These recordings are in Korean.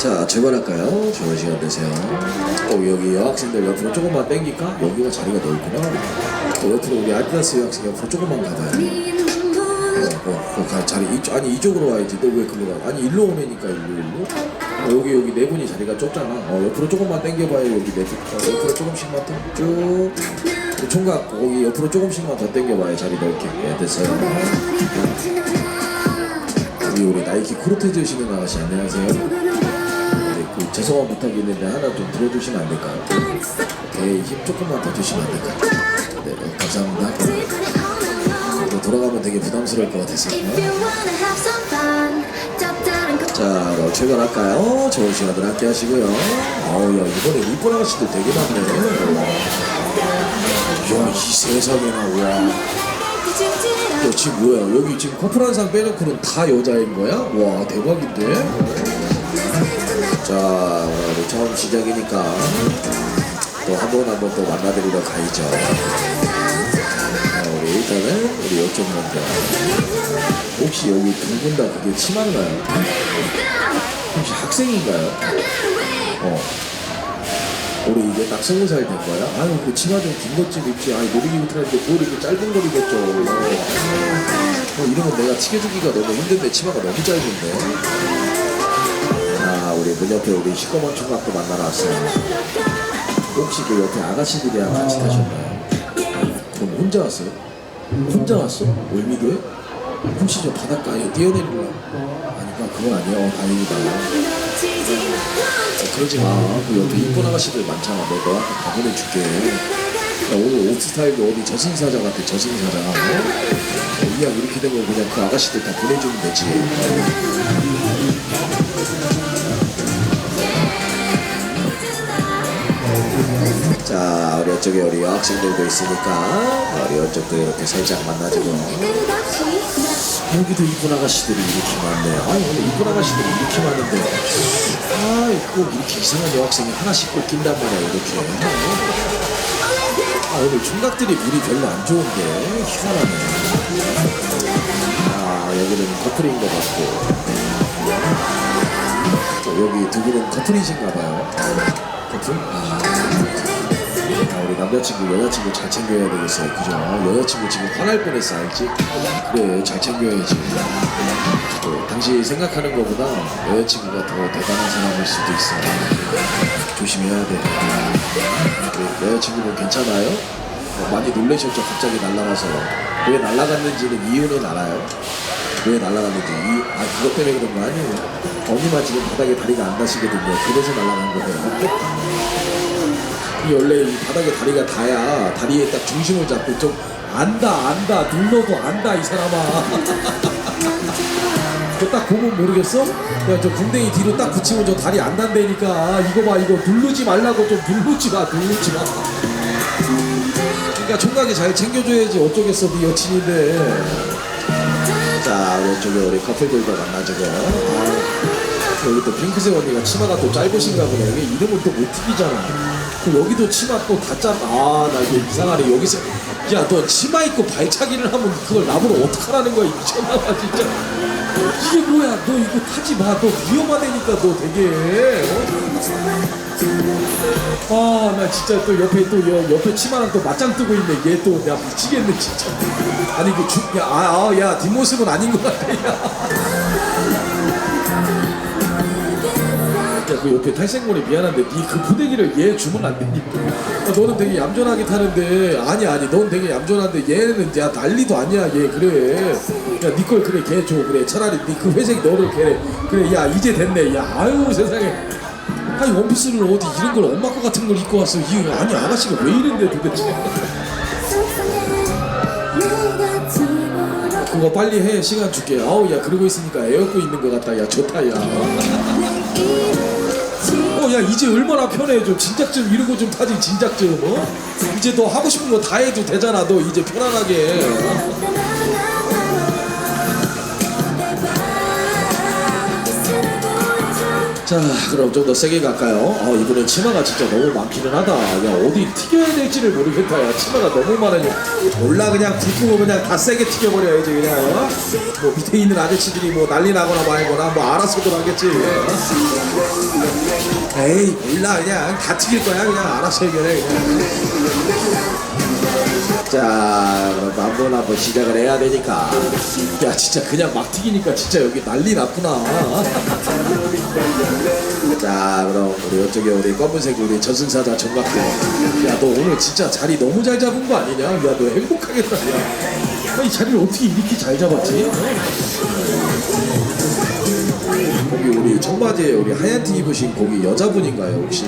자 출발할까요? 좋은 시간 되세요. 어, 여기 여학생들 옆으로 조금만 땡길까? 여기가 자리가 넓구나. 어, 옆으로 우리 아디다스 여학생 옆으로 조금만 가봐요. 어, 어, 어, 가, 자리 이쪽 아니 이쪽으로 와야지. 너 왜 글로 가? 아니 일로 오내니까 일로 일로. 어, 여기 여기 네 분이 자리가 좁잖아. 어, 옆으로 조금만 땡겨봐요. 여기 네 분. 어, 옆으로 조금씩만 더 쭉. 그 총각 거기 옆으로 조금씩만 더 땡겨봐요. 자리 넓게. 예, 됐어요. 여기 우리 나이키 코르테즈 신은 아가씨 안녕하세요. 네, 그 죄송한 부탁이 있는데 하나 좀 들어주시면 안 될까요? 배에 힘 조금만 더 주시면 안 될까요? 네, 어, 감사합니다. 네, 돌아가면 되게 부담스러울 것 같아서. 자, 그럼 출발할까요? 좋은 시간들 함께 하시고요. 어우, 야, 이번에 이쁜 아가씨들 되게 많네. 야, 이 세상에나, 와. 야, 지금 뭐야? 여기 지금 커플 한 상 빼놓고는 다 여자인 거야? 와, 대박인데? 자, 우리 처음 시작이니까 또 한 번 한 번 또 만나드리러 가야죠. 자, 우리 일단은 우리 이쪽 먼저. 혹시 여기 두 분 다 그게 치마인가요? 혹시 학생인가요? 어. 우리 이제 딱 스무 살 된 거야? 아유 그 치마 좀 긴 것 좀 입지 아니 놀이기구 타는데 뭘 이렇게 짧은 걸 입었죠 어, 이러면 내가 튀겨주기가 너무 힘든데 치마가 너무 짧은데 자 우리 문 옆에 우리 시꺼먼 총각도 만나러 왔어요 혹시 그 옆에 아가씨들이랑 같이 타셨나요? 그럼 혼자 왔어요? 혼자 왔어? 월미도에? 혹시 저 바닷가에 뛰어내리려고 아니까 그건 아니야 어, 다행이다 어, 그러지 마. 그 옆에 이쁜 아가씨들 많잖아. 너 너한테 다 보내줄게. 야, 오늘 옷 스타일도 어디 저승사자 같아. 저승사자. 어? 어, 이왕 이렇게 되면 그냥 그 아가씨들 다 보내주면 되지. 자, 우리 이쪽에 우리 여학생들도 있으니까 우리 이쪽도 이렇게 살짝 만나주고 여기도 이쁜 아가씨들이 이렇게 많네. 아니 오늘 이쁜 아가씨들이 이렇게 많은데 아꼭 이렇게 이상한 여학생이 하나씩 꼭 낀단 말이야 이렇게. 아 오늘 총각들이 물이 별로 안 좋은데 희한하네. 아 여기는 커플인 것 같고 또 여기 두 분은 커플이신가 봐요. 커플? 아. 아, 우리 남자친구 여자친구 잘 챙겨야 되겠어요. 그죠? 여자친구 지금 화날 뻔했어 알지? 그래 잘 챙겨야지. 또 당시 생각하는 것보다 여자친구가 더 대단한 사람일 수도 있어. 조심해야 돼. 우리 여자친구분 괜찮아요? 어, 많이 놀라셨죠? 갑자기 날아가서. 왜 날아갔는지는 이유는 알아요? 왜 날아갔는지. 이, 아 그것 때문에 그런 거 아니에요. 언니만 지금 바닥에 다리가 안 닿으시거든요. 그래서 날아간 거예요 이 원래 이 바닥에 다리가 닿아야. 다리에 딱 중심을 잡고 좀 안다 안다 눌러도 안다 이 사람아. 저 딱 보면 모르겠어? 야저 궁뎅이 뒤로 딱 붙이면 저 다리 안 단다니까. 이거 봐 이거 누르지 말라고 좀 누르지 마 누르지 마. 그러니까 총각이 잘 챙겨줘야지 어쩌겠어 네 여친인데. 자 왼쪽에 우리 커플들도 만나주고 아, 여기 또 핑크색 언니가 치마가 또 짧으신가 보네. 이게 이름은 또 모티비잖아 그 여기도 치마 또다 짧아 아나 이게 이상하네. 여기서 야 너 치마 입고 발차기를 하면 그걸 나보고 어떡하라는 거야 이 미쳤나봐 진짜. 이게 뭐야? 너 이거 타지 마너 위험하다니까 너 되게. 어? 아나 진짜 또 옆에 또 여, 옆에 치마랑 또 맞짱 뜨고 있네. 얘또 내가 미치겠네 진짜. 아니 그야아야 뒷모습은 아닌 것 같아 야. 그 옆에 탈생머리 미안한데 니 그 부대기를 얘 주면 안 되니? 아, 너는 되게 얌전하게 타는데. 아니 아니. 넌 되게 얌전한데 얘는 야 난리도 아니야 얘. 그래. 야니 걸 그래 걔 줘. 그래. 차라리 니 그 회색 너를 걔 그래 야 이제 됐네. 야 아유 세상에. 아니 원피스를 어디 이런 걸 엄마 거 같은 걸 입고 왔어. 이 아니 아가씨가 왜 이런데 도대체. 그거 빨리 해. 시간 줄게. 아우 야 그러고 있으니까 에어컨 있는 것 같다. 야 좋다 야. 어, 야, 이제 얼마나 편해. 좀 진작 좀 이러고 좀 타지, 진작 좀. 어? 이제 너 하고 싶은 거 다 해도 되잖아. 너 이제 편안하게. 자 그럼 좀 더 세게 갈까요? 어 이번엔 치마가 진짜 너무 많기는 하다 야 어디 튀겨야 될지를 모르겠다 야 치마가 너무 많아요 몰라 그냥 불 끄고 그냥 다 세게 튀겨버려야지 그냥 어? 뭐 밑에 있는 아저씨들이 뭐 난리 나거나 말거나 뭐 알아서들 하겠지 에이 몰라. 그냥 다 튀길 거야. 그냥 알아서 해결해 그냥. 자 한번 한번 시작을 해야 되니까. 야 진짜 그냥 막 튀기니까 진짜 여기 난리 났구나. 자 그럼 우리 이쪽에 우리 검은색 우리 저승사자 정각도 야너 오늘 진짜 자리 너무 잘 잡은 거 아니냐? 야 너 행복하겠다. 야. 이 자리를 어떻게 이렇게 잘 잡았지 청바지에 우리 하얀 티 입으신 거기 여자분인가요 혹시?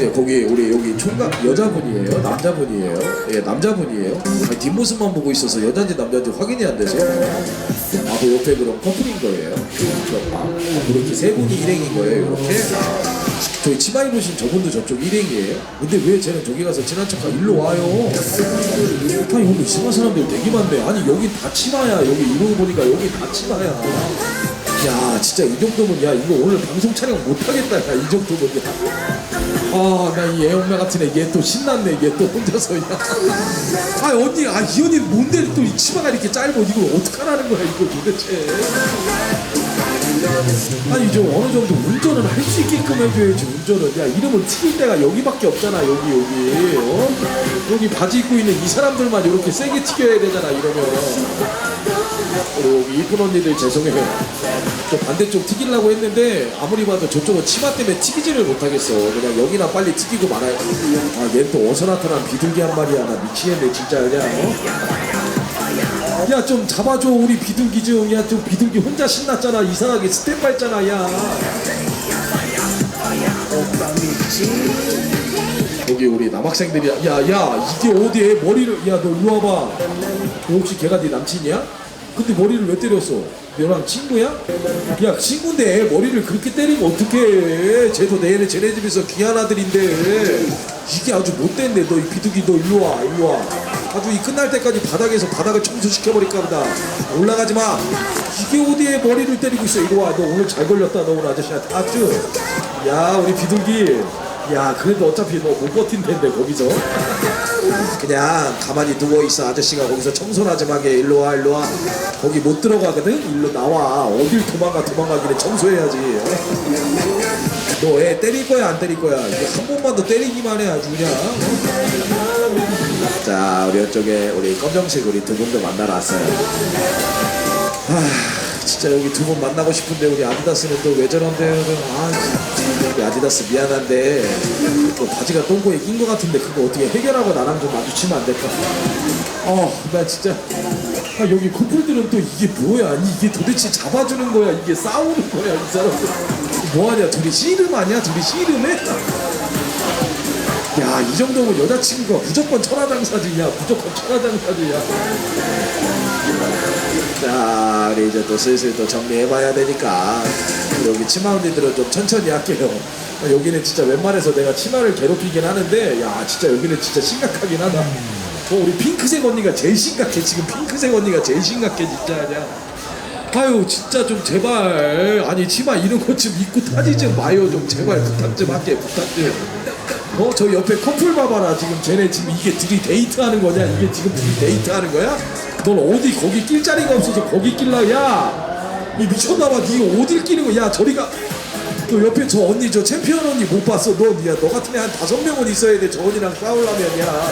예, 거기 우리 여기 총각 여자분이에요? 남자분이에요? 예, 남자분이에요? 아니, 뒷모습만 보고 있어서 여자인지 남자인지 확인이 안 돼서 아, 그 옆에 그럼 커플인 거예요? 아, 그렇게 세 분이 일행인 거예요, 이렇게? 저희 치마 입으신 저분도 저쪽 일행이에요? 근데 왜 쟤는 저기 가서 친한 척하고 일로 와요? 아니 오늘 이상한 사람들 되게 많네 아니 여기 다 치마야 여기 이러고 보니까 여기 다 치마야 야 진짜 이 정도면 야 이거 오늘 방송 촬영 못하겠다 야 이 정도면 아나 이 애엄마 같은 애 얘 또 신났네 얘 또 혼자서 야아 언니 아 이 언니 뭔데 또 이 치마가 이렇게 짧고 이거 어떡하라는 거야 이거 도대체? 아니 좀 어느 정도 운전을 할 수 있게끔 해줘야지 운전을 야 이름을 튀길 데가 여기밖에 없잖아 여기 여기. 어? 여기 바지 입고 있는 이 사람들만 이렇게 세게 튀겨야 되잖아 이러면. 우리 여기 이쁜 언니들 죄송해요. 저 반대쪽 튀기려고 했는데 아무리 봐도 저쪽은 치마 때문에 튀기지를 못하겠어. 그냥 여기나 빨리 튀기고 말아야 아얘 또 어서 나타난 비둘기 한 마리야. 나 미치겠네 진짜. 그냥 어? 야좀 잡아줘 우리 비둘기 좀야좀 비둘기 혼자 신났잖아. 이상하게 스텝 밟잖아 야 여기 우리 남학생들이야 야야 이게 어디에 머리를 야 너 이리 와봐. 너 혹시 걔가 네 남친이야? 근데 머리를 왜 때렸어? 너랑 친구야? 야 친구인데 머리를 그렇게 때리면 어떡해? 쟤도 내일에 쟤네 집에서 귀한 아들인데. 이게 아주 못됐네 너이 비둘기 너 일로 와 일로 와. 아주 이 끝날 때까지 바닥에서 바닥을 청소시켜버릴까 보다. 올라가지 마. 이게 어디에 머리를 때리고 있어? 이리 와너 오늘 잘 걸렸다. 너 오늘 아저씨한테. 아쭈 야 우리 비둘기 야 그래도 어차피 너 못 버틴 텐데 거기서. 그냥 가만히 누워 있어. 아저씨가 거기서 청소나 좀 하게 일로 와 일로 와. 거기 못 들어가거든? 일로 나와. 어딜 도망가 도망가길래 청소해야지. 너 애 때릴 거야 안 때릴 거야? 이거 한 번만 더 때리기만 해 아주 그냥. 자 우리 이쪽에 우리 검정색 우리 두 분도 만나러 왔어요. 아 진짜 여기 두 분 만나고 싶은데 우리 아디다스는 또 왜 저런데요? 아 우리 아디다스 미안한데 또 바지가 똥꼬에 낀거 같은데 그거 어떻게 해결하고 나랑 좀 마주치면 안 될까? 어나 진짜. 아, 여기 커플들은 또 이게 뭐야? 아니 이게 도대체 잡아주는 거야? 이게 싸우는 거야 이 사람들? 뭐하냐? 둘이 씨름 아니야? 둘이 씨름해 야 이 정도면 여자친구가 무조건 천하장사지야. 무조건 천하장사지야. 자 우리 이제 또 슬슬 또 정리해봐야 되니까. 여기 치마 언니들은 좀 천천히 할게요. 아, 여기는 진짜 웬만해서 내가 치마를 괴롭히긴 하는데 야 진짜 여기는 진짜 심각하긴 하다. 어, 우리 핑크색 언니가 제일 심각해. 지금 핑크색 언니가 제일 심각해 진짜 그냥. 아유 진짜 좀 제발. 아니 치마 이런 것 좀 입고 타지 좀 마요. 좀 제발 부탁 좀 할게 부탁 좀 어? 저 옆에 커플 봐봐라. 지금 쟤네 지금 이게 둘이 데이트하는 거냐? 이게 지금 둘이 데이트하는 거야? 넌 어디 거기 낄 자리가 없어서 거기 낄라 야 이 미쳤나봐. 니 어딜 끼는 거야 야 저리가. 또 옆에 저 언니 저 챔피언 언니 못 봤어? 너, 야, 너 같은 애 한 다섯 명은 있어야 돼. 저 언니랑 싸우려면 야.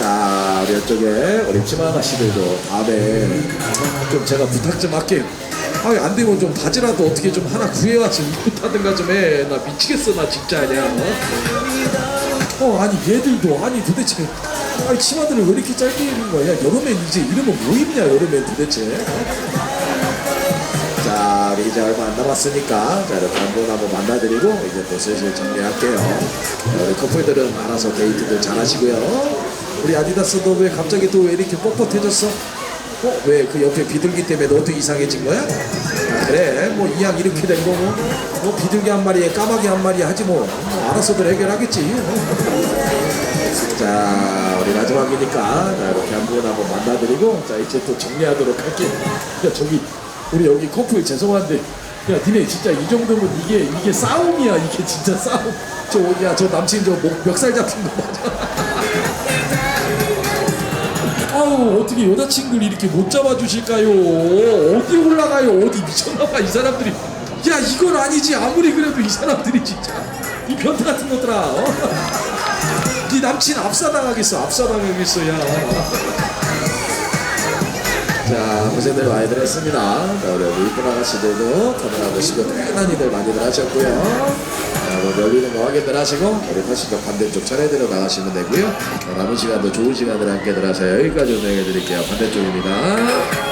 자, 우리 이쪽에 치마 아가씨들도 다음에 좀 제가 부탁 좀 할게요. 아, 안 되면 좀 바지라도 어떻게 좀 하나 구해와서 입고 타든가 좀 해. 나 미치겠어, 나 진짜 그냥. 어? 어, 아니 얘들도 아니 도대체 아니 치마들을 왜 이렇게 짧게 입는 거야? 야, 여름엔 이제 이러면 뭐 입냐, 여름엔 도대체? 자, 우리 이제 얼마 안 남았으니까 자, 이렇게 한분 한번 만나드리고 이제 또 슬슬 정리할게요. 자, 우리 커플들은 알아서 데이트들 잘 하시고요. 우리 아디다스 너왜 갑자기 또 왜 이렇게 뻣뻣해졌어? 어? 왜 그 옆에 비둘기 때문에 너도 이상해진 거야? 아, 그래 뭐 이왕 이렇게 된 거고 뭐 비둘기 한 마리에 까마귀 한 마리 하지 뭐, 뭐 알아서들 해결하겠지. 자 우리 마지막이니까 자, 이렇게 한 분 한번 만나드리고 자 이제 또 정리하도록 할게요. 야 저기 우리 여기 커플 죄송한데 야 니네 진짜 이 정도면 이게 이게 싸움이야. 이게 진짜 싸움. 저야저 남친 저 목, 멱살 잡힌 거 맞아 어떻게 여자친구를 이렇게 못 잡아주실까요 어디 올라가요 어디 미쳤나봐 이 사람들이 야 이건 아니지 아무리 그래도 이 사람들이 진짜 이 변태 같은 것들아 어? 네 남친 압사당하겠어 압사당하겠어 야 자, 고생들 많이들 했습니다. 자, 우리 이쁜 아가씨들도 카메라 보시고 편안히들 많이들 하셨고요. 자, 뭐 열리는 거 확인들 하시고, 우리 파시쪽 반대쪽 차례대로 나가시면 되고요. 자, 남은 시간도 좋은 시간들 함께들 하세요. 여기까지 운행해 드릴게요. 반대쪽입니다.